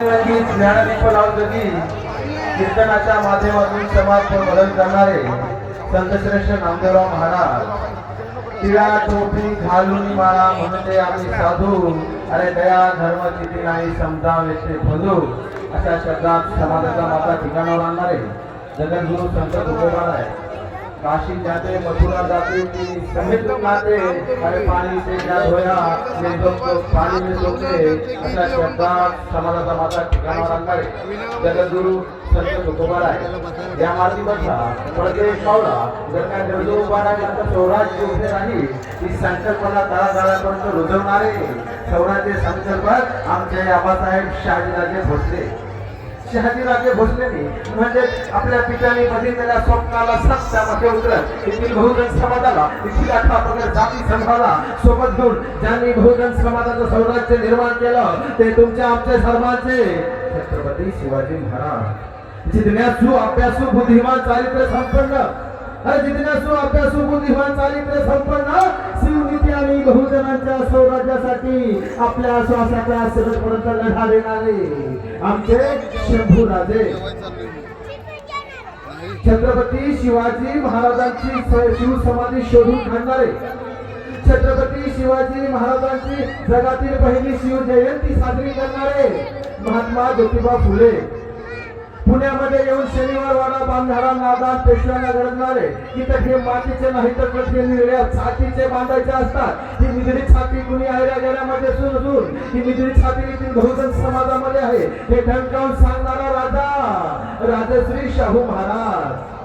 संगीत ज्ञानदीप लावजगी कीर्तनाच्या माध्यमातून समाज मदत करणारे संतश्रेष्ठ नामदेवराव महाराज. तिळा टोपी घालून माळा म्हणते आम्ही साधू. अरे दया धर्म किती नाही समजा वेचे फजू अशा शब्दात समाजाचा माता ठिकाणावर आणणारे जगद्गुरु संत तुकोबार आहे काशी जाते मथुरा जाते समित नाते अरे पाणी से क्या धोया ये तो पाणी में सोते अशा शब्दात समाजाचा माता ठिकाणावर आणणारे जगद्गुरु संत तुकोबार आहे या मातीमधला प्रदेश पावला जर काय गरजू उभा राहील तर स्वराज्य उभे राहील ही संकल्पना तळागाळापर्यंत रुजवणारे स्वराज्य संकल्प आमचे आबासाहेब शहाजीराजे भोसले शहाजीराजे भोसलेनी म्हणजे आपल्या पित्याने बघितलेल्या स्वप्नाला सत्यामध्ये उतरत येथील बहुजन समाजाला येथील अठरा प्रकार जाती संघाला सोबत घेऊन ज्यांनी बहुजन समाजाचं स्वराज्य निर्माण केलं ते तुमच्या आमचे सर्वांचे छत्रपती शिवाजी महाराज जिज्ञासू अभ्यासू बुद्धिमान चारित्र्य संपन्न जिज्ञासू अभ्यासू बुद्धिमान चारित्र्य संपन्न शिवनीती आणि बहुजनांच्या स्वराज्यासाठी आपल्या श्वासाच्या शेवटपर्यंत लढा देणारे आमचे शंभू राजे. छत्रपती शिवाजी महाराजांची शिव शिवसमाधी शोधून काढणारे. छत्रपती शिवाजी महाराजांची जगातील पहिली शिव जयंती साजरी करणारे महात्मा ज्योतिबा फुले. पुण्यामध्ये येऊन शनिवार वाडा बांधणारा नादान पेशव्याला घडणारे की तर हे मातीचे नाही तर प्रश्न निळ्या छातीचे बांधायचे असतात. ही निगडी छाती कुणी आयऱ्या गेल्यामध्ये नसून ही निगडी छाती येथील बहुजन समाजामध्ये आहे. हे ठणकावून सांगणारा राजा राजश्री शाहू महाराज.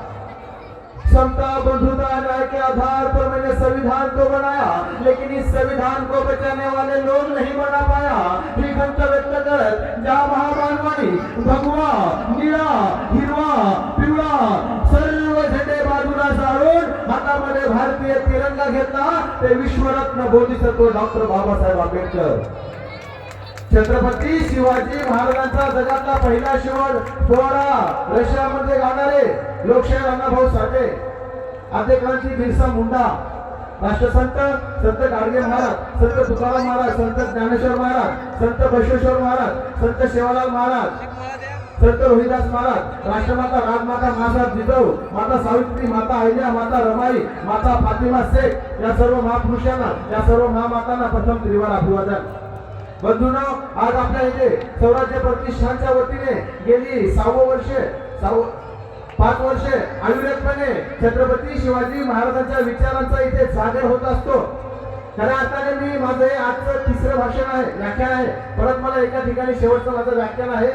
क्षमता बंधुता न्याय के आधार पर मैंने संविधान को बनाया लेकिन इस संविधान को बचाने वाले लोग नहीं बना पाया। ही व्यक्त करत ज्या महामानवानी भगवा निळा हिरवा पिवळा सर्व झेंडे बाजूला सारून हातामध्ये भारतीय तिरंगा घेतला ते विश्वरत्न बोधिसत्व डॉक्टर बाबासाहेब आंबेडकर. छत्रपती शिवाजी महाराजांचा जगातला पहिला शिवण पोवाडा रशियामध्ये गाणारे लोकशाही अण्णाभाऊ साठे. आदेक्रांती बिरसा मुंडा राष्ट्रसंत संत गाडगे महाराज संत तुकाराम महाराज संत ज्ञानेश्वर महाराज संत बसवेश्वर महाराज संत शेवालाल महाराज संत रोहिदास महाराज राष्ट्रमाता राजमाता माता जिजाऊ माता सावित्री माता अहिल्या माता रमाई माता फातिमा शेख या सर्व महापुरुषांना या सर्व महामातांना प्रथम त्रिवार अभिवादन. बंधूंनो आज आपल्या इथे स्वराज्य प्रतिष्ठानच्या वतीने गेली सहावं वर्ष सहावं पाच वर्ष अविरतपणे छत्रपती शिवाजी महाराजांच्या विचारांचा इथे जागर होत असतो. खऱ्या अर्थाने मी माझं हे आजचं तिसरं भाषण आहे व्याख्यान आहे. परत मला एका ठिकाणी शेवटचं माझं व्याख्यान आहे.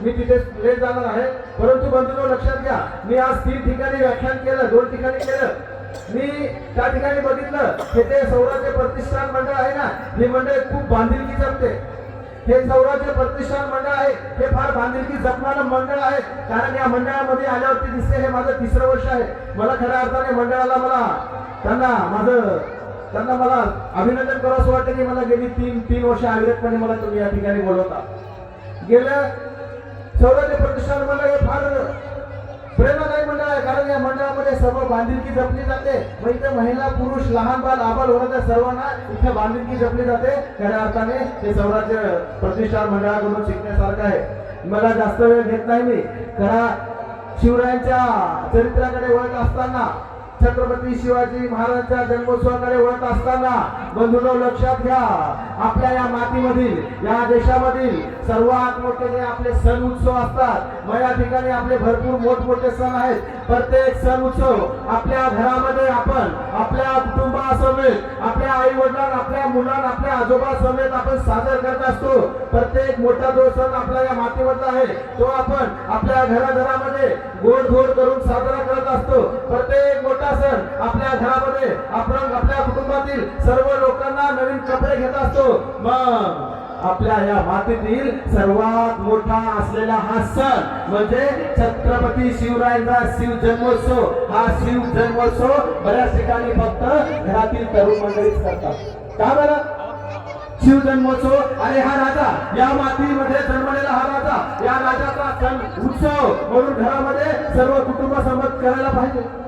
मी तिथे लेट जाणार आहे. परंतु बंधूंनो लक्षात घ्या मी आज तीन ठिकाणी व्याख्यान केलं दोन ठिकाणी केलं. मी त्या ठिकाणी बघितलं हे ते सौराज्य प्रतिष्ठान मंडळ आहे ना हे मंडळ खूप बांधिलकी जपते. हे सौराज्य प्रतिष्ठान मंडळ आहे. हे फार बांधिलकी जपणारं मंडळ आहे. कारण या मंडळामध्ये आल्यावरती दिसते हे माझं तिसरं वर्ष आहे. मला खऱ्या अर्थाने मंडळाला मला त्यांना माझं त्यांना मला अभिनंदन करावं असं वाटतं की मला गेली तीन तीन वर्ष अविरतपणे मला तुम्ही या ठिकाणी बोलवता. गेल्या सौराज्य प्रतिष्ठान मला हे फार प्रेरणा या मंडळामध्ये सर्व बांधिलकी जपली जाते. व इथे महिला पुरुष लहान बाल आबाल वगैरे सर्वांना इथे बांधिलकी जपली जाते. खऱ्या अर्थाने हे सौराज्य प्रतिष्ठान मंडळाकडून शिकण्यासारखं आहे. मला जास्त वेळ घेत नाही मी. खरा शिवरायांच्या चरित्राकडे वळत असताना छत्रपती शिवाजी महाराजांच्या जन्मोत्सवाकडे वळत असताना बंधूंनो लक्षात घ्या. आपल्या या मातीमधील या देशामधील सर्वात मोठे जे आपले सण उत्सव असतात मग या ठिकाणी आपले भरपूर मोठमोठे सण आहेत. प्रत्येक सण उत्सव आपल्या घरामध्ये आपण आपल्या कुटुंबासमेत आपल्या आई वडिलांना आपल्या मुलांना आपल्या आजोबासमेत आपण साजरा करत असतो. प्रत्येक मोठा जो सण आपल्या या मातीमधला आहे तो आपण आपल्या घराघरामध्ये गोड गोड करून साजरा करत असतो. प्रत्येक मोठा सण आपल्या घरामध्ये आपण आपल्या कुटुंबातील सर्व लोकांना नवीन कपडे घेत असतो. मग आपल्या या मातीतील सर्वात मोठा असलेला हा सण म्हणजे छत्रपती शिवरायांचा शिव जन्मोत्सव. हा शिव जन्मोत्सव बऱ्याच ठिकाणी फक्त घरातील तरुण मंडळीच करतात. का बरं? शिव जन्मोत्सव. आणि हा राजा या मातीमध्ये जन्मलेला हा राजा या राजाचा सण उत्सव म्हणून घरामध्ये सर्व कुटुंबासोबत करायला पाहिजे.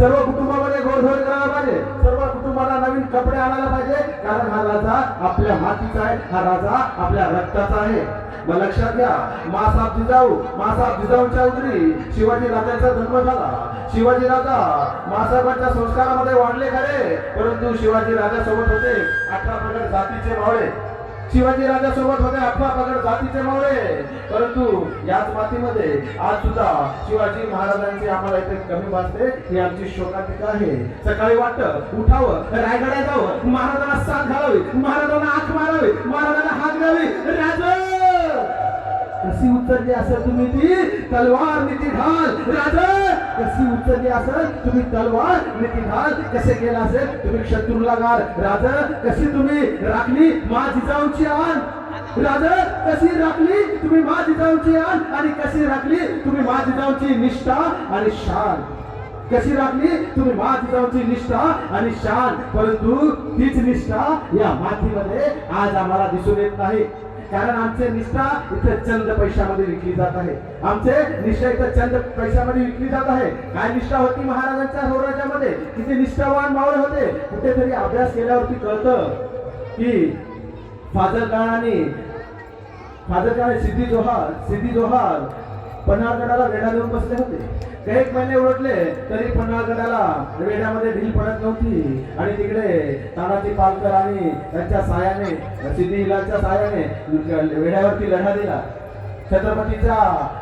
सर्व कुटुंबामध्ये गोडधोड करायला पाहिजे. सर्व कुटुंबाला नवीन कपडे आणायला पाहिजे. कारण हा राजा आपल्या मातीचा आहे. हा राजा आपल्या रक्ताचा आहे. मग लक्षात घ्या. मासाब जिजाऊ मासाब जिजाऊच्या उदरी शिवाजी राजांचा जन्म झाला. शिवाजी राजा मासाहेबांच्या संस्कारामध्ये वाढले खरे. परंतु शिवाजी राजा सोबत होते अठरा प्रकार जातीचे मावळे. शिवाजी राजा सोबत होते अठरा प्रगट जातीचे मावळे. परंतु याच मातीमध्ये आज सुद्धा शिवाजी महाराजांची आम्हाला इथे कमी भासते. ही आमची शोकातिका आहे. सकाळी वाटतं उठावं रायगडा जावं महाराजांना साथ घालावी महाराजांना आख मारावी महाराजांना हात द्यावी राजा! कशी उचलली असेल तुम्ही ती? तलवार नीती घाल. राजा! कशी उचलली असेल? तुम्ही तलवार नीती कसे केलं असेल? तुम्ही शत्रूला गाल राजा कशी तुम्ही राखली? मा जिजाऊची आण. राजा कशी राखली? तुम्ही मा जिजाऊची आण. आणि कशी राखली? तुम्ही मा जिजाऊची निष्ठा आणि शान. कशी राखली? तुम्ही मा जिजाऊची निष्ठा आणि शान. परंतु तीच निष्ठा या मातीमध्ये आज आम्हाला दिसून येत नाही. कारण आमचे निष्ठा इथे चंद पैशामध्ये विकली जात आहे. आमचे निष्ठा इथे चंद पैशामध्ये विकली जात आहे. काय निष्ठा होती महाराजांच्या स्वराज्यामध्ये? किती निष्ठावान मावळे होते? कुठेतरी अभ्यास केल्यावरती कळतं की फाजल काळाने फाजल काळे सिद्धी जोहार सिद्धी जोहार पन्हाळगडाला वेढा देऊन बसले होते. काही एक महिने उलटले तरी पन्हाळगडाला वेढ्यामध्ये ढील पडत नव्हती. आणि तिकडे तानाजी पालकर आणि त्यांच्या सायाने सिद्धी हिलाच्या सायाने वेढ्यावरती लढा दिला. छत्रपतीच्या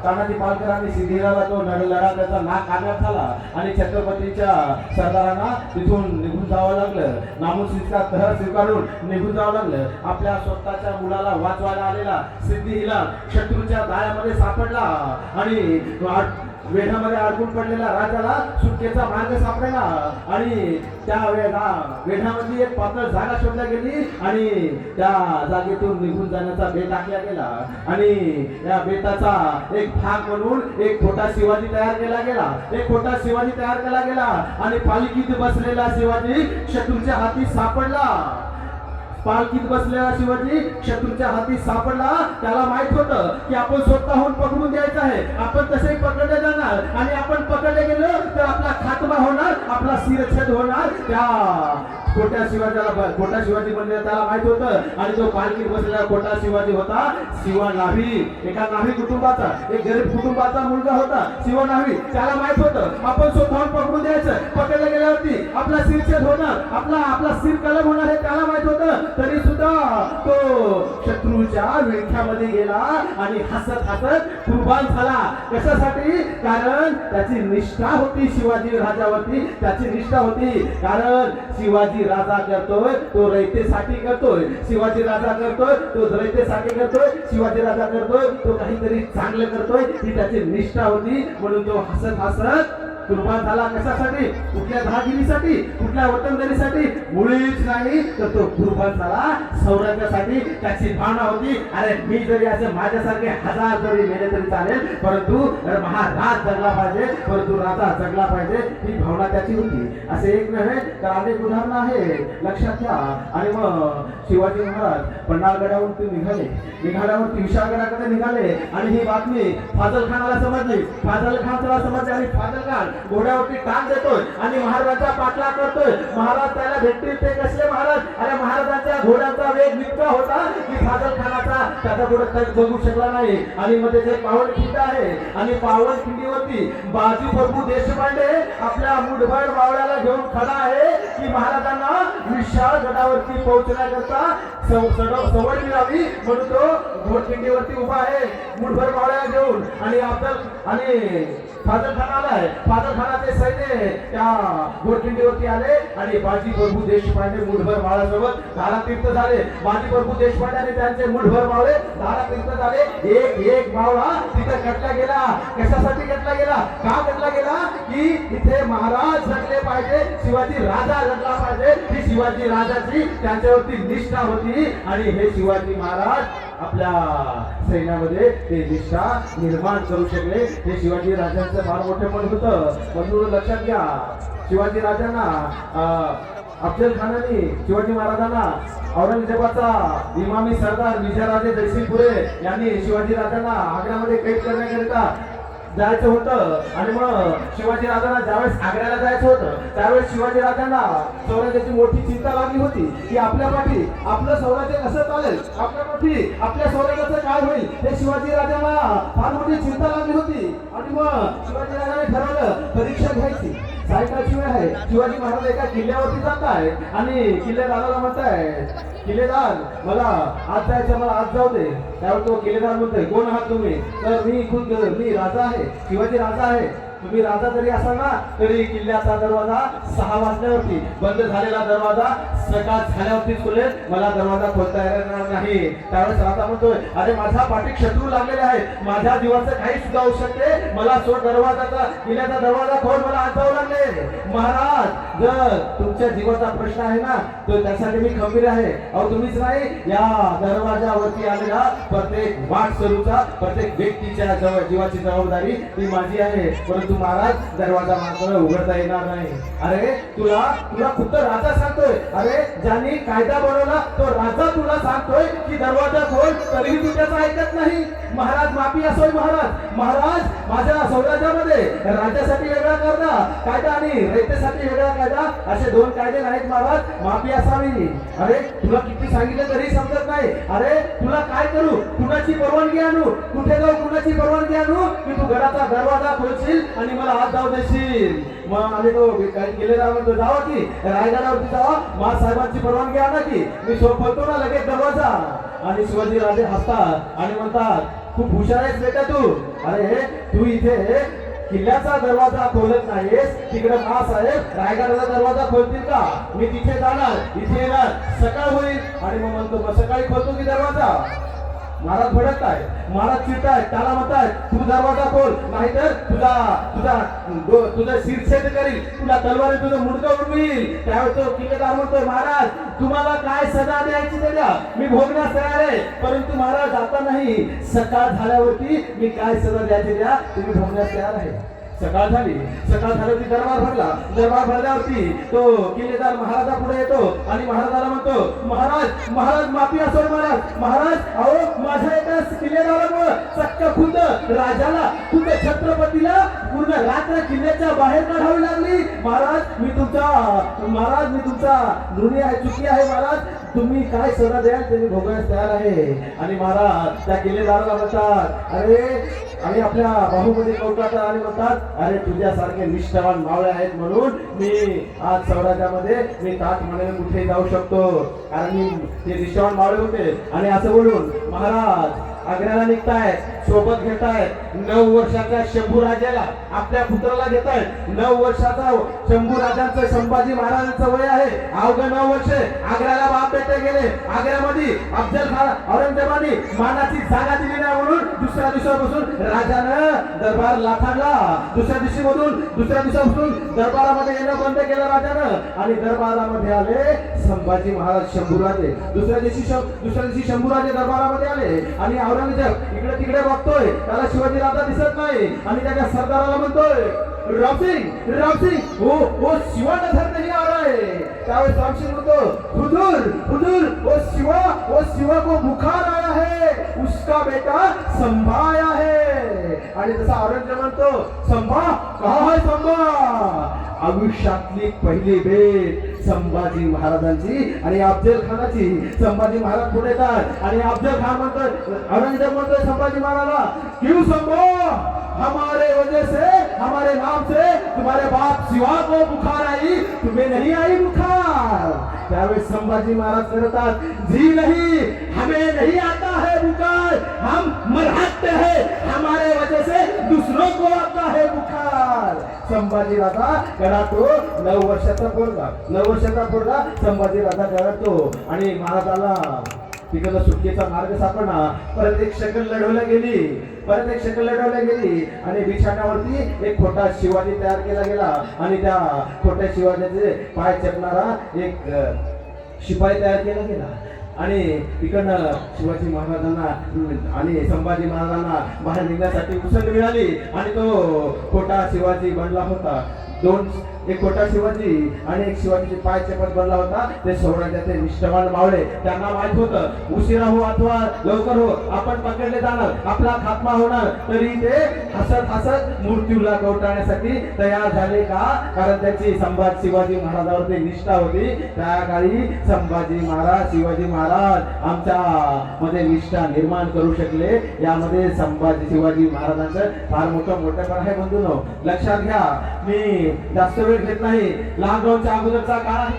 तानाजी पालकर आणि सिद्धिराला तो लढा त्याचा नाक काढण्यात झाला. आणि छत्रपतीच्या सरदारांना तिथून निघून जावं लागलं. नामुसिका तह स्वीकारून निघून जावं लागलं. आपल्या स्वतःच्या मुलाला वाचवायला आलेला सिद्धी हिला शत्रूच्या दायामध्ये सापडला. आणि वेधामध्ये अडकून पडलेला राजाला सुटकेचा मार्ग सापडला आणि त्या वेढा वेढामधली एक पातळ जागा शोधल्या गेली आणि त्या जागेतून निघून जाण्याचा बेत टाकला गेला. आणि या बेताचा एक भाग म्हणून एक खोटा शिवाजी तयार केला गेला. एक खोटा शिवाजी तयार केला गेला आणि पालिकेत बसलेला शिवाजी शत्रूच्या हाती सापडला. पालखीत बसलेला शिवाजी? शत्रूच्या हाती सापडला. त्याला माहीत होतं की आपण स्वतःहून पकडून द्यायचं आहे. आपण तसे पकडले जाणार. आणि आपण पकडले गेलो तर आपला खात्मा होणार आपला शिरछेद होणार. त्या खोट्या शिवाजीला खोटा शिवाजी बनलेला त्याला माहीत होतं? आणि तो पालखी बसलेला खोटा शिवाजी होता. शिवा नाभी एका नावी कुटुंबाचा. एक गरीब कुटुंबाचा मुलगा होता. शिवा नाभी त्याला माहीत होतं. आपण स्वतःहून पकडून द्यायचं. पकडल्या गेल्यावरती आपला शिरछेद होणार. आपला आपला सिर कलम होणार हे त्याला माहीत होतं. तरी सुद्धा तो शत्रूच्या विळख्यामध्ये गेला आणि हसत हसत कुर्बान झाला. कशासाठी? कारण त्याची निष्ठा होती शिवाजी राजावरती. त्याची निष्ठा होती. कारण शिवाजी राजा करतोय तो रयतेसाठी करतोय. शिवाजी राजा करतोय तो रयतेसाठी करतोय. शिवाजी राजा करतोय तो काहीतरी चांगलं करतोय ही त्याची निष्ठा होती. म्हणून तो हसत हसत कुर्बान झाला कशासाठी? कुठल्या दहागिरीसाठी कुठल्या वतनदारीसाठी मुळीच नाही तर तो कुर्बान झाला सौराज्यासाठी त्याची भावना होती अरे मी जरी असे माझ्यासारखे हजार जरी मेले तरी चालेल परंतु महाराज जगला पाहिजे परंतु राजा जगला पाहिजे ही भावना त्याची होती. असे एक नव्हे तर अनेक उदाहरणं आहे लक्षात घ्या. आणि मग शिवाजी महाराज पन्हाळगडावरून ते निघाले. निघाल्यावरती विशाळगडाकडे निघाले. आणि ही बातमी फाजल खानाला समजली. फाजल खान त्याला समजली आणि फाजल खान घोड्यावरती टाक देतोय आणि महाराजांचा पाठला करतोय. महाराज त्याला भेटतील ते कसले महाराज? अरे महाराजांच्या घोड्याचा वेग इतका होता की फाजल खानाचा त्याचा घोडा काही बघू शकला नाही. आणि मध्ये जे पावन खिंड आहे आणि पावन खिंडीवरती बाजू प्रभू देशपांडे आपल्या मुठभर मावळ्याला घेऊन खडा आहे की महाराजांना विशाळ गडावरती पोहोचण्याकरता सवड मिळावी म्हणून तो घोडखिंडीवरती उभा आहे. मुठभर मावळ्या घेऊन आणि आपलं आणि फादर खान आलाय फादर खानाचे सैन्य त्या गोरखिंडीवरती आले आणि बाजी प्रभू देशपांडे मुठभर माळासोबत धारातीर्थ झाले. बाजी प्रभू देशपांडे आणि त्यांचे मुठभर मावळे धारातीर्थ झाले. एक एक मावळा तिथे कटला गेला. कशासाठी कटला गेला? का कटला गेला? की इथे महाराज जगले पाहिजे शिवाजी राजा जगला पाहिजे. ही शिवाजी राजाची त्यांच्यावरती निष्ठा होती आणि हे शिवाजी महाराज आपल्या सैन्यामध्ये ते निष्ठा निर्माण करू शकले. हे शिवाजी राजांचं फार मोठे पण होतं. म्हणून लक्षात घ्या. शिवाजी राजांना अं, अफजल खानाने शिवाजी महाराजांना औरंगजेबाचा इमामी सरदार विजयराजे जयसिंगपुरे यांनी शिवाजी राजांना आग्र्यामध्ये कैद करण्याकरिता जायचं होतं. आणि मग शिवाजी राजांना ज्यावेळेस आग्र्याला जायचं होतं त्यावेळेस शिवाजी राजांना स्वराज्याची मोठी चिंता लागली होती. की आपल्या पाठी आपलं स्वराज्य कसं चालेल? आपल्या पाठी आपल्या स्वराज्याचं काय होईल? हे शिवाजी राजांना फार मोठी चिंता लागली होती. आणि मग शिवाजी राजाने ठरवलं परीक्षा घ्यायची. सायकालची वेळ आहे. शिवाजी महाराज एका किल्ल्यावरती जात आहे आणि किल्लेदाराला आहे किल्लेदार मला आज जायचं मला आज जाऊ दे. त्यावर तो किल्लेदार म्हणतोय कोण आहात तुम्ही? तर मी खुद मी राजा आहे शिवाजी राजा आहे. तुम्ही राजा जरी असाल ना तरी किल्ल्याचा दरवाजा सहा वाजल्यावरती बंद झालेला दरवाजा सकाळ झाल्यावरती खुलेल. मला दरवाजा खोलता येणार नाही. त्यावेळेस राजा म्हणतोय अरे माझा पाठीत शत्रू लागलेले आहे माझ्या जीवाचं काही सुद्धा होऊ शकते. मला सोड दरवाजाचा किल्ल्याचा दरवाजा खोल. मला आज लागले. महाराज जर तुमच्या जीवाचा प्रश्न आहे ना तर त्यासाठी मी खंबीर आहे. अहो तुम्हीच नाही. या दरवाजावरती आलेला प्रत्येक वाट स्वरूपचा प्रत्येक व्यक्तीच्या जवळ जीवाची जबाबदारी ती माझी आहे. परंतु महाराज दरवाजा मात्र उघडता येणार नाही. अरे तुला तुला खुद्द राजा सांगतोय. अरे ज्यांनी कायदा बनवला तो राजा तुला सांगतोय की दरवाजा खोल तरीही तू त्याचा ऐकत नाही. महाराज माफी असोय महाराज. महाराज माझ्या स्वराज्यामध्ये राज्यासाठी वेगळा कायदा कायदा आणि रयतेसाठी वेगळा कायदा असे दोन कायदे नाहीत महाराज. माफी असावी. अरे तुला किती सांगितलं तरी समजत नाही. अरे तुला काय करू? कुणाची परवानगी आणू? कुठे जाऊ? कुणाची परवानगी आणू? की तू घराचा दरवाजा खोलशील? आणि मला हात जाऊ देशील मग आम्ही तो गेलेला म्हणतो जावा की. रायगडावरती जावा. मा साहेबांची परवानगी आणा की. मी सोपवतो ना लगेच दरवाजा. आणि शिवाजी राजे हसतात आणि म्हणतात खूप हुशार आहेस बेटा तू. अरे तू इथे किल्ल्याचा दरवाजा खोलत नाहीस. तिकडे मा साहेब रायगडाचा दरवाजा खोलतील का? मी तिथे जाणार इथे येणार. सकाळ होईल. आणि मग म्हणतो सकाळी खोलतो की दरवाजा? महाराज भडकत आहे महाराज चिडताय त्याला म्हणताय तू दरवाजा खोल नाहीतर तुझा तुझा तुझं शिरछेद करील तुला तलवारी तुझं मुडकं उडवील त्यावेळेस तो किल्लेदार म्हणतोय महाराज तुम्हाला काय सजा द्यायची त्याला मी भोगण्यास तयार आहे परंतु महाराज आता नाही सकाळ झाल्यावरती मी काय सजा द्यायची द्या तुम्ही भोगण्यास तयार आहे. सकाळ झाली. सकाळ झाल्यावरती दरबार भरला. दरबार भरल्यावरती तो किल्लेदार महाराजा पुढे येतो आणि महाराजाला म्हणतो महाराज महाराज माफी असो महाराज महाराज अहो माझ्या एका किल्लेदारामुळे चक्क खुद राजाला खुद छत्रपतीला पूर्ण रात्र किल्ल्याच्या बाहेर काढावी लागली. महाराज मी तुमचा महाराज मी तुमचा ऋणी आहे चुकी आहे महाराज. तुम्ही काय सरा द्याल ते मी तयार आहे. आणि महाराज त्या किल्लेदाराला म्हणतात अरे आणि आपल्या बाहुबली कौटात आले म्हणतात अरे तुझ्यासारखे निष्ठावान मावळे आहेत म्हणून मी आज स्वराज्यामध्ये मी ताट म्हणायला कुठे जाऊ शकतो. कारण मी ते निष्ठावान मावळे होते. आणि असं बोलून महाराज आग्र्याला निघताय सोबत घेताय. नऊ वर्षाच्या शंभू राजाला आपल्या पुत्राला घेताय. नऊ वर्षाचा शंभू राजांचं संभाजी महाराजांचं वय आहे. अवघ्या नऊ वर्ष. आग्र्याला बाप बेटे गेले. आग्र्यामध्ये अफजल खान औरंगजेबाने मानाची जागा दिली नाही म्हणून दुसऱ्या दिवसापासून राजानं दरबार लाथाडला. दुसऱ्या दिवशी मधून दुसऱ्या दिवसापासून दरबारामध्ये येणं बंद केलं राजानं. आणि दरबारामध्ये आले संभाजी महाराज शंभूराजे. दुसऱ्या दिवशी दुसऱ्या दिवशी शंभूराजे दरबारामध्ये आले. आणि औरंगजेब इकडे तिकडे बघतोय त्याला शिवाजी राजा दिसत नाही. आणि त्याच्या सरदाराला म्हणतोय रामसिंग रामसिंग वो हो, वो हो, शिवा नजर नाही आ रहा है त्यावेळेस रामसिंग म्हणतो हुजूर हुजूर ओ शिवा ओ शिवा को बुखार आया है. उसका बेटा संभा आया है. आणि जसा औरंगजेब म्हणतो संभा कहा है संभा? आयुष्यातली पहिली भेट संभाजी महाराजांची आणि अफजल खानाची. संभाजी महाराज पुढे येतात आणि अफजल खान म्हणतात औरंगजेब म्हणतोय संभाजी महाराजला क्यू संभो? हमारे वजह से हमारे नाम से तुम्हारे बाप शिवा को बुखार आई तुम्हें नहीं आई बुखार. त्यावेळेस संभाजी महाराज करतात जी नहीं हमें नहीं आता है बुखार हम मरहते हैं हमारे वजह से दूसरों को आता है बुखार. संभाजी राजा करातो नऊ वर्षाचा पोरगा नऊ वर्षाचा संभाजी राजा करातो आणि महाराजाला तिकडला सुटकेचा मार्ग सापडला. परत एक शकल लढवल्या गेली. परत एक शकल लढवल्या गेली. आणि बिछाण्यावरती एक खोटा शिवाजी तयार केला गेला. आणि त्या खोट्या शिवाजीचे पाय चपणारा एक शिपाई तयार केला गेला. आणि तिकडनं शिवाजी महाराजांना आणि संभाजी महाराजांना बाहेर निघण्यासाठी उसंड मिळाली. आणि तो खोटा शिवाजी बनला होता. दोन एक छोटा शिवाजी आणि एक शिवाजीचे पाय चपत बनला होता. ते सोडण्याचे ते निष्ठवान मावळे. त्यांना माहीत होतं उशिरा हो अथवा लवकर हो आपण पकडले जाणार आपला खात्मा होणार. तरी ते हसत हसत मृत्यूला कवटाळण्यासाठी तयार झाले का? कारण त्याची संभाजी शिवाजी महाराजावरती निष्ठा होती. त्या काळी संभाजी महाराज शिवाजी महाराज आमच्या मध्ये निष्ठा निर्माण करू शकले. यामध्ये संभाजी शिवाजी महाराजांचं फार मोठं मोठं आहे बंधूनो. लक्षात घ्या मी जास्त वेळ घेत नाही. लॉकडाऊनच्या अगोदरचा काळ आहे.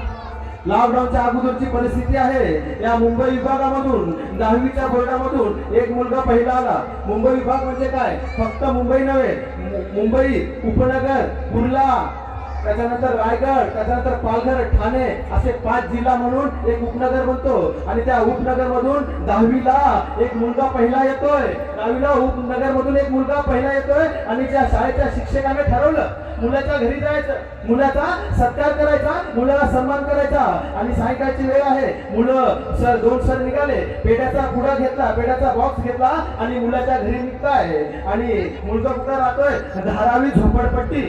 लॉकडाऊनच्या अगोदरची परिस्थिती आहे. या मुंबई विभागामधून दहावीच्या बोर्डामधून एक मुलगा पहिला आला. मुंबई विभाग म्हणजे काय? फक्त मुंबई नव्हे. मुंबई उपनगर कुर्ला त्याच्यानंतर रायगड त्याच्यानंतर पालघर ठाणे असे पाच जिल्हा म्हणून एक उपनगर बनतो आणि त्या उपनगर मधून दहावीला एक मुलगा पहिला येतोय. दहावीला उपनगर मधून एक मुलगा पहिला येतोय. आणि त्या शाळेच्या शिक्षकाने ठरवलं मुलाच्या घरी जायचं मुलाचा सत्कार करायचा मुलाला सन्मान करायचा. आणि सायंकाळची वेळ आहे. मुलं सर दोन सर निघाले. पेड्याचा पुडा घेतला पेड्याचा बॉक्स घेतला आणि मुलाच्या घरी निघताय. आणि मुलगा कुठं राहतोय? धारावी झोपडपट्टी.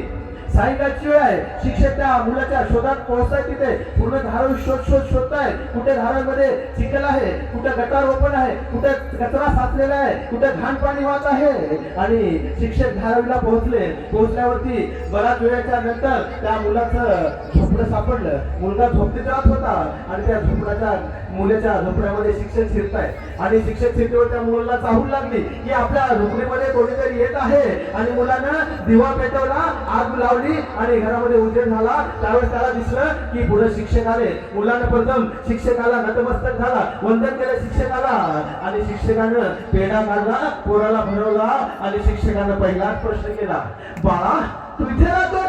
सायंकाळची वेळ आहे. शिक्षक त्या मुलाच्या शोधात पोहोचताय तिथे. पूर्ण धारण शोध शोध शोधताय कुठे धारामध्ये चिखल आहे? कुठे गटार ओपन आहे? कुठे कचरा साचलेला आहे? कुठे घाण पाणी वाहत आहे? आणि शिक्षक धारावीला पोहोचले. पोहोचल्यावरती बराच वेळाच्या नंतर त्या मुलाचं झोपडं सापडलं. मुलगा झोपडीत राहत होता आणि त्या झोपड्याच्या मुलाच्या झोपड्यामध्ये शिक्षक शिरताय आणि शिक्षक शिरतेवर त्या मुलाला चाहूल लागली की आपल्या झोपडीमध्ये कोणीतरी येत आहे? आणि मुलानं दिवा पेटवला आग लावली. आणि घरामध्ये उजेड झाला. त्यावेळेस त्याला दिसलं की पुढे शिक्षक आले. मुलानं प्रथम शिक्षकाला नतमस्तक झाला. वंदन केलं शिक्षकाला. आणि शिक्षकानं पेढा काढला पोराला भरवला आणि शिक्षकानं पहिलाच प्रश्न केला बाळा तू इथे राहतो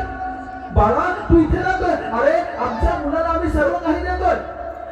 बाळा तू इथे राहतोय? अरे आमच्या मुलाला आम्ही सर्व काही देतोय.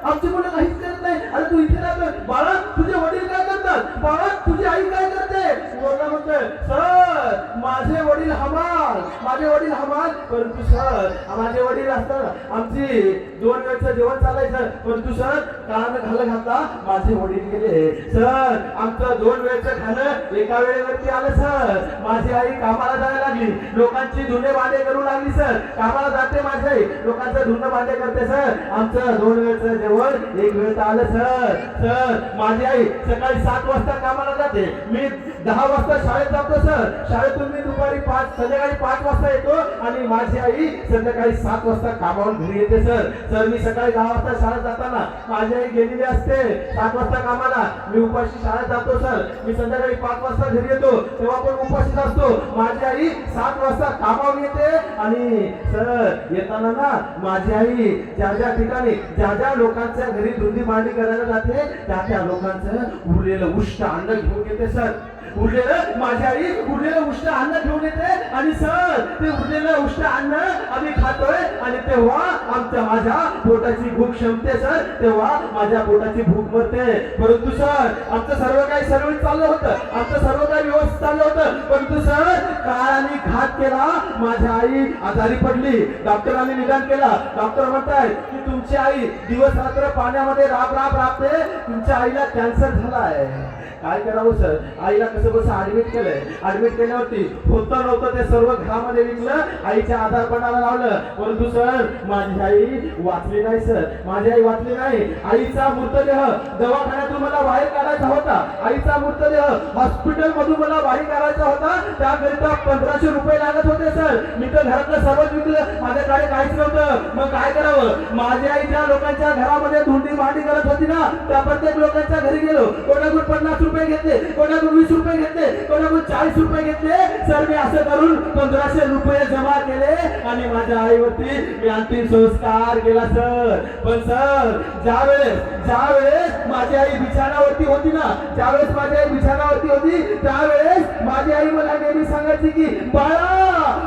आमची मुलं काहीच करत नाही. अरे तू इथे राहतोय. बाळा तुझे वडील काय करतात? बाळा तुझी आई काय करते? बोलला म्हणतोय सर माझे वडील हमाल. माझे वडील हमाल. परंतु सर माझे वडील असतात. आमची दोन वेळचं जेवण चालायचं. परंतु सर काळानं घाल घालता माझे वडील गेले. सर आमचं दोन वेळचं खाणं एका वेळेवरती आलं सर. माझी आई कामाला जायला लागली. लोकांची धुणे भांडे करू लागली सर. कामाला जाते माझी आई. लोकांचं धुणं भांडे करते सर. आमचं दोन वेळचं जेवण एक वेळ आलं सर सर माझी आई सकाळी सात वाजता कामाला जाते. मी दहा वाजता शाळेत जातो सर. शाळेतून मी दुपारी पाच संध्याकाळी पाच वाजता येतो आणि माझी आई संध्याकाळी सात वाजता कामावरून घरी येते सर. सर मी सकाळी दहा वाजता शाळेत जाताना माझी आई गेलेली असते सात वाजता कामाला. मी उपाशी शाळेत जातो सर. मी संध्याकाळी पाच वाजता घरी येतो. तेव्हा पण उपाशीच असतो. माझी आई सात वाजता कामावर येते आणि सर येताना ना माझी आई ज्या ज्या ठिकाणी ज्या ज्या लोक लोकांच्या घरी धुंदी मांडी करायला जाते त्या त्या लोकांचं उरलेलं उष्ट अन्न घेऊन येते सर. उरलेलं माझी आई उरलेलं उष्ट अन्न घेऊन येते आणि सर ते उरलेलं उष्ट अन्न आम्ही खातोय आणि तेव्हा आमच्या माझ्या पोटाची भूक क्षमते सर. तेव्हा माझ्या पोटाची भूक मरते. परंतु सर आमचं सर्व काही सर्व चाललं होतं. आमचं सर्व काही व्यवस्थित चाललं होतं. परंतु सर काळाने घात केला. माझ्या आई आजारी पडली. डॉक्टरांनी निदान केला. डॉक्टर म्हणताय की तुमची आई दिवस रात्र पाण्यामध्ये राब राब राबते. तुमच्या आईला कॅन्सर झाला आहे काय करावं सर? आईला कसं बस ऍडमिट केलंय? ऍडमिट केल्यावरती होतं नव्हतं ते सर्व घरामध्ये विकलं आईच्या आधारपणाला लावलं. परंतु सर माझी आई वाचली नाही सर. माझी आई वाचली नाही. आईचा मृतदेह दवाखान्यातून मला बाहेर काढायचा होता. आईचा मृतदेह हॉस्पिटल मधून मला बाहेर काढायचा होता. त्याकरिता पंधराशे रुपये लागत होते सर. मी तर घरातलं सर्वच विकलं. माझ्याकडे काहीच नव्हतं. मग काय करावं? माझी आईच्या लोकांच्या घरामध्ये धुंडी भांडी करत होती ना त्या प्रत्येक लोकांच्या घरी गेलो. कोणाकडून पन्नास रुपये घेतले कोणाकडून वीस रुपये घेतले कोणाकडून चाळीस रुपये घेतले? सर मी असं करून पंधराशे रुपये जमा केले आणि माझ्या आईवरती मी अंतिम संस्कार केला सर. पण सर ज्यावेळेस ज्यावेळेस माझी आई बिछाणावरती होती ना ज्यावेळेस माझी आई बिछाणावरती होती त्यावेळेस माझी आई मला नेहमी सांगायची की बाळा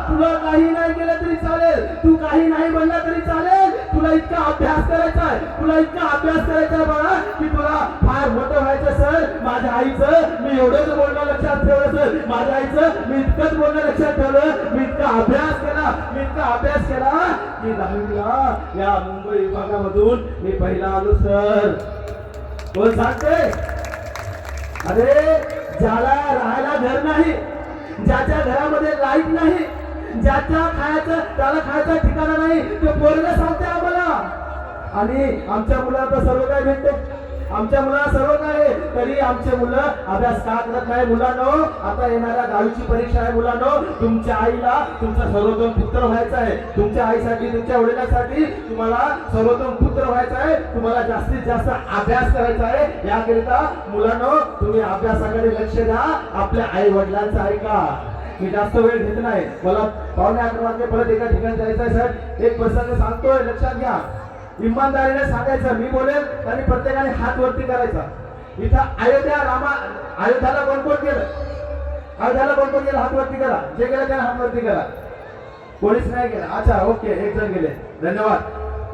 तुला काही नाही केलं तरी चालेल तू काही नाही बनला तरी चालेल तुला इतका अभ्यास करायचा आहे. तुला इतका अभ्यास करायचा आहे बाळा की तुला फार मोठं व्हायचं सर माझ्या आईचं मी एवढंच बोलणं लक्षात ठेवलं सर माझ्या आईचं मी इतकंच बोलणं लक्षात ठेवलं. मी इतका अभ्यास केला मी इतका अभ्यास केला की दहावीला या मुंबई विभागामधून मी पहिला आलो सर. कोण सांगते अरे ज्याला राहायला घर नाही ज्याच्या घरामध्ये लाइट नाही ज्याच्या खायचं त्याला खायचं ठिकाणा नाही ते पोरग सांगते आणि आमच्या मुलाला तर सर्व काय भेटते. आमच्या मुलाला सर्व काय आहे. तरी आमचे मुलं अभ्यास का करत नाही मुलांनो? आता येणाऱ्या गावीची परीक्षा आहे मुलांनो. तुमच्या आईला तुमचा सर्वोत्तम पुत्र व्हायचा आहे. तुमच्या आईसाठी तुमच्या वडिलांसाठी तुम्हाला सर्वोत्तम पुत्र व्हायचा आहे. तुम्हाला जास्तीत जास्त अभ्यास करायचा आहे. याकरिता मुलांनो तुम्ही अभ्यासाकडे लक्ष द्या. आपल्या आई वडिलांचं ऐका. मी जास्त वेळ घेत नाही. मला पावणे अकरा वाजले. परत एका ठिकाणी जायचं आहे सर एक प्रसंग सांगतोय. लक्षात घ्या. इमानदारीने सांगायचं मी बोलेल आणि प्रत्येकाने हात वरती करायचा. इथं अयोध्या रामा अयोध्याला कोण कोण गेलं? अयोध्याला कोण कोण गेलं? हात वरती करा. जे गेलं त्याने हात वरती करा. कोणीच नाही गेलं. अच्छा ओके एक जण गेले. धन्यवाद.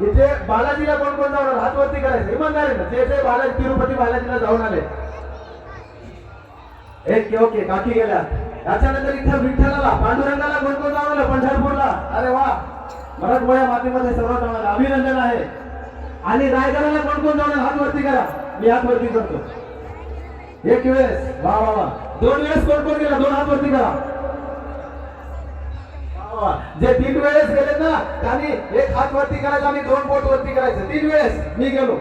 इथे बालाजीला कोण कोण जाऊन हात वरती करायचं. इमानदारीनं. जे जे बालाजी तिरुपती बालाजीला जाऊन आले. एक ओके काकी गेल्या. त्याच्यानंतर इथं विठ्ठलाला पांडुरंगाला कोण कोण जाऊन आलं? पंढरपूरला. अरे वा. मराठवाड्या मातीमध्ये सर्व आम्हाला अभिनंदन आहे. आणि रायगडाला कोण कोण जाणार हात वरती करा. मी हात वरती करतो. एक वेळेस वा वा वा. दोन वेळेस कोण कोण गेला दोन हात वरती करा. जे तीन वेळेस गेले ना त्यांनी एक हात वरती करायचं आणि दोन बोट वरती करायचं. तीन वेळेस मी गेलो.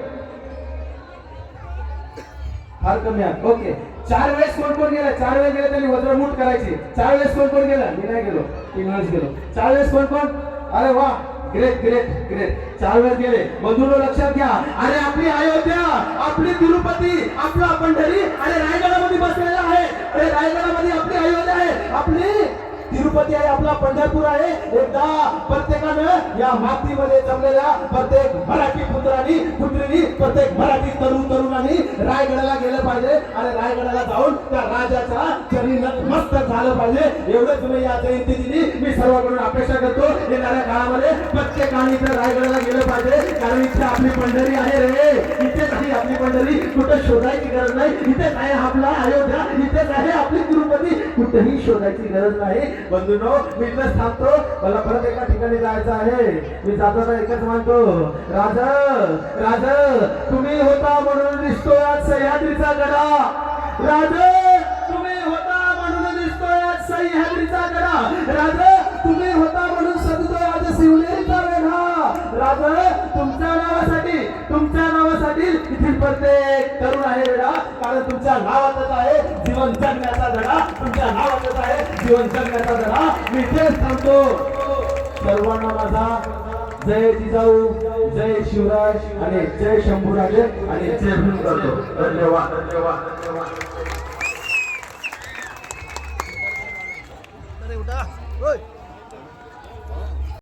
फार कमी आहे ओके. चार वेळेस कोण कोण गेला. चार वेळेस गेले त्यांनी वज्रमूठ करायची. चार वेळेस कोण कोण गेला. मी नाही गेलो. तीन वेळेस गेलो. चार वेळेस कोण कोण अरे वा ग्रेट ग्रेट ग्रेट चार वेळेस गेले. बंधूंनो लक्षात घ्या. अरे आपली अयोध्या आपली तिरुपती आपला पंढरी अरे रायगड. तिरुपती आहे आपला पंढरपूर आहे. एकदा प्रत्येकानं या मातीमध्ये जमलेल्या प्रत्येक मराठी पुत्रांनी पुत्रीनी प्रत्येक मराठी तरुण तरुणांनी रायगडाला गेलं पाहिजे. आणि रायगडाला जाऊन त्या राजाच्या चरी नतमस्तक झालं पाहिजे. एवढंच मी या जयंती दिली मी सर्वांकडून अपेक्षा करतो येणाऱ्या काळामध्ये प्रत्येकाने इथं रायगडाला गेलं पाहिजे. कारण इथे आपली पंढरी आहे रे. इथेच आहे आपली पंढरी कुठं शोधायची गरज नाही. इथेच आहे आपला अयोध्या इथेच आहे आपली तिरुपती. कुठेही शोधायची गरज नाही. बंधूनो मी इथंच थांबतो. मला परत एका ठिकाणी जायचं आहे. मी जाताना एकच मानतो राजा राजा तुम्ही होता म्हणून दिसतोय आज सह्याद्रीचा गडा. राजा तुम्ही होता म्हणून दिसतोय आज सह्याद्रीचा गडा. राजा तुम्ही होता म्हणून सजतोय आज शिवनेरीचा वेढा. राजा नावासाठी इथील प्रत्येक तरुण आहे वेळा कारण तुमच्या नावातच आहे जीवन जगण्याचा धडा तुमच्या नावातच आहे जीवन जगण्याचा धडा मी तेच सांगतो सर्वांना माझा जय जिजाऊ जय शिवराज आणि जय शंभूराजे आणि जय भीम करतो धन्यवाद धन्यवाद धन्यवाद अरे